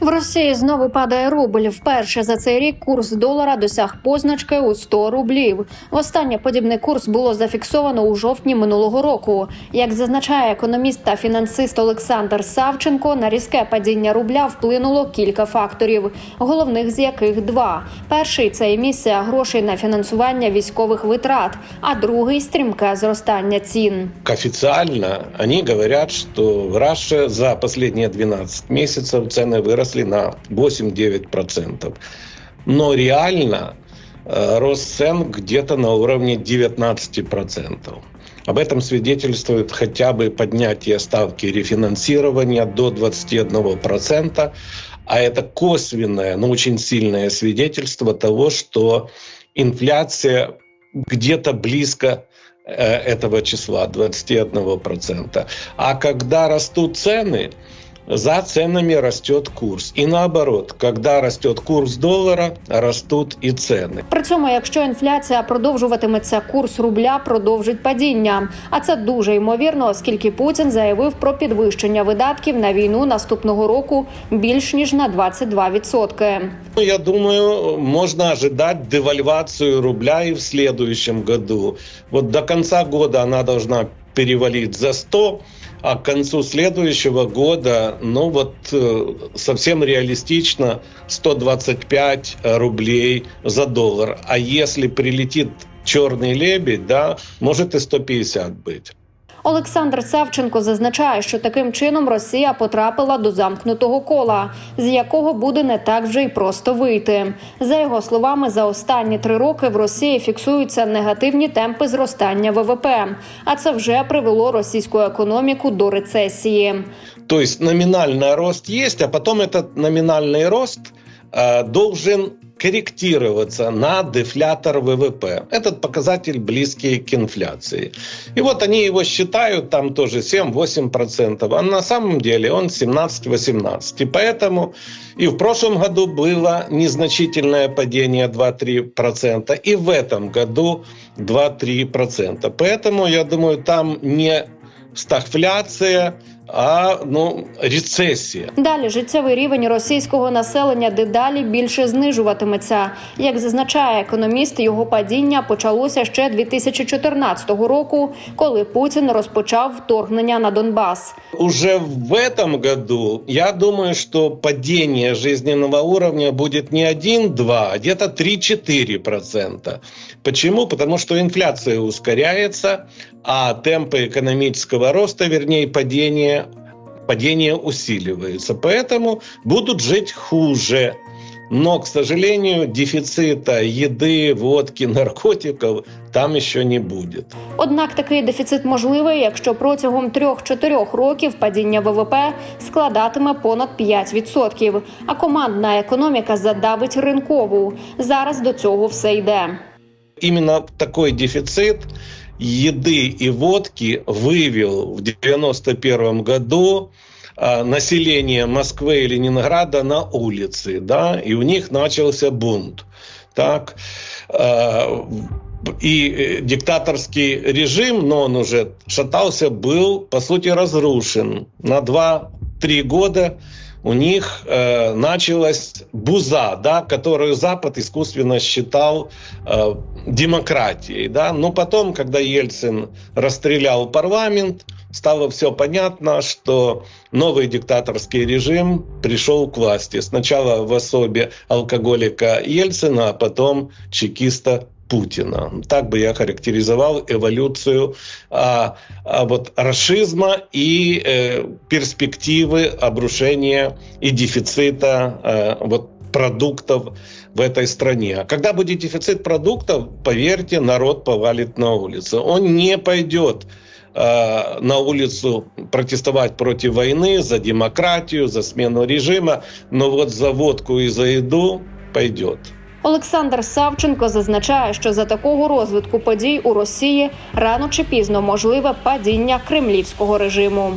В Росії знову падає рубль. Вперше за цей рік курс долара досяг позначки у 100 рублів. Востаннє подібний курс було зафіксовано у жовтні минулого року. Як зазначає економіст та фінансист Олександр Савченко, на різке падіння рубля вплинуло кілька факторів, головних з яких два: перший це емісія грошей на фінансування військових витрат, а другий стрімке зростання цін. Официально они говорят, что в Раше за последние 12 месяцев цены выросли на 8-9%. Но реально э, рост цен где-то на уровне 19%. Об этом свидетельствует хотя бы поднятие ставки рефинансирования до 21%, а это косвенное, но очень сильное свидетельство того, что инфляция где-то близко э, этого числа 21%. А когда растут цены, за ценами растет курс. И наоборот, когда растет курс доллара, растут и цены. При цьому, якщо інфляція продовжуватиметься, курс рубля продовжить падіння. А це дуже ймовірно, оскільки Путін заявив про підвищення видатків на війну наступного року більш ніж на 22%. Ну, Я думаю, можно ожидать девальвацию рубля и в следующем году. Вот до конца года она должна перевалить за 100, а к концу следующего года, ну вот э, совсем реалистично 125 рублей за доллар. А если прилетит черный лебедь, да, может и 150 быть. Олександр Савченко зазначає, що таким чином Росія потрапила до замкнутого кола, з якого буде не так вже й просто вийти. За його словами, за останні три роки в Росії фіксуються негативні темпи зростання ВВП, а це вже привело російську економіку до рецесії. То есть номинальный рост есть, а потом этот номинальный рост э, должен корректироваться на дефлятор ВВП. Этот показатель близкий к инфляции. И вот они его считают там тоже 7-8%, а на самом деле он 17-18%. И поэтому и в прошлом году было незначительное падение 2-3%, и в этом году 2-3%. Поэтому, я думаю, там не стагфляция, а ну, рецессия. Далі життєвий рівень російського населення дедалі більше знижуватиметься. Як зазначає економіст, його падіння почалося ще 2014 року, коли Путін розпочав вторгнення на Донбас. Уже в этом году я думаю, что падение жизненного уровня будет не 1-2, а где-то 3-4%. Почему? Потому что инфляция ускоряется, а темпы экономического роста, вернее падения, падение усиливается. Поэтому будут жить хуже. Но, к сожалению, дефицита еды, водки, наркотиков там еще не будет. Однак такий дефіцит можливий, якщо протягом 3-4 років падіння ВВП складатиме понад 5%, а командна економіка задавить ринкову. Зараз до цього все йде. именно такой дефицит еды и водки вывел в 91 году а, население Москвы и Ленинграда на улицы, да, и у них начался бунт. Так, а, и э, диктаторский режим, но он уже шатался, был, по сути, разрушен. На 2-3 года у них э, началась буза, да, которую Запад искусственно считал э, демократией. Да? Но потом, когда Ельцин расстрелял парламент, стало все понятно, что новый диктаторский режим пришел к власти. Сначала в особе алкоголика Ельцина, а потом чекиста Путина. Так бы я характеризовал эволюцию а, а вот расизма и э, перспективы обрушения и дефицита э, вот продуктов в этой стране. А Когда будет дефицит продуктов, поверьте, народ повалит на улицу. Он не пойдет э, на улицу протестовать против войны, за демократию, за смену режима, но вот за водку и за еду пойдет. Олександр Савченко зазначає, що за такого розвитку подій у Росії рано чи пізно можливе падіння кремлівського режиму.